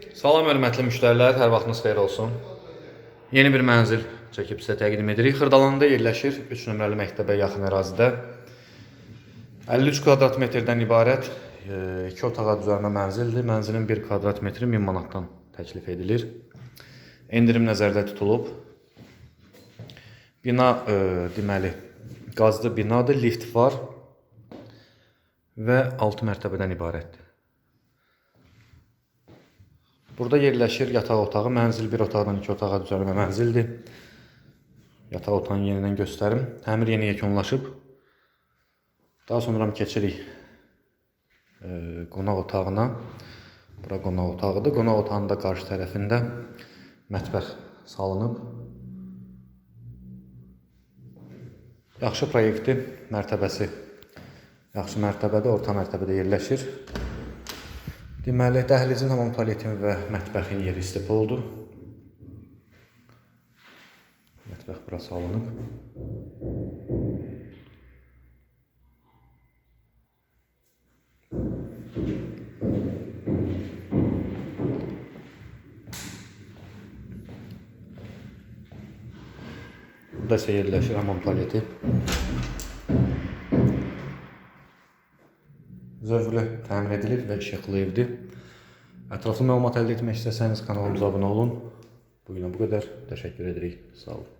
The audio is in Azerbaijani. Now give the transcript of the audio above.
Salam hörmətli müştərilər, hər vaxtınız xeyir olsun. Yeni bir mənzil çəkib sizə təqdim edirik. Xırdalanda yerləşir 3 nömrəli məktəbə yaxın ərazidə. 53 kvadrat metrdən ibarət 2 otağa düzəlmə mənzildir. Mənzilin 1 kvadrat metri 1000 manatdan təklif edilir. Endirim nəzərdə tutulub. Bina e, deməli qazlı binadır, lift var və 6 mərtəbədən ibarətdir. Burada yerləşir yataq otağı. Mənzil bir otaqdan iki otağa düzəlmə mənzildir. Yataq otağını yenidən göstərim. Təmir yeni yekunlaşıb. Daha sonra keçirik e, qonaq otağına. Bura qonaq otağıdır. Qonaq otağının da qarşı tərəfində mətbəx salınıb. Yaxşı proyektdir. Mərtəbəsi yaxşı mərtəbədə, orta mərtəbədə yerləşir. Deməli, dəhlizin hamam tualetin və mətbəxin yeri istip oldu. Mətbəx bura salınıb. Burada isə yerləşir hamam tualeti. Zövqlə təmin edilir və işıqlı evdir. Ətraflı məlumat əldə etmək istəsəniz kanalımıza abunə olun. Bu günə bu qədər. Təşəkkür edirik. Sağ olun.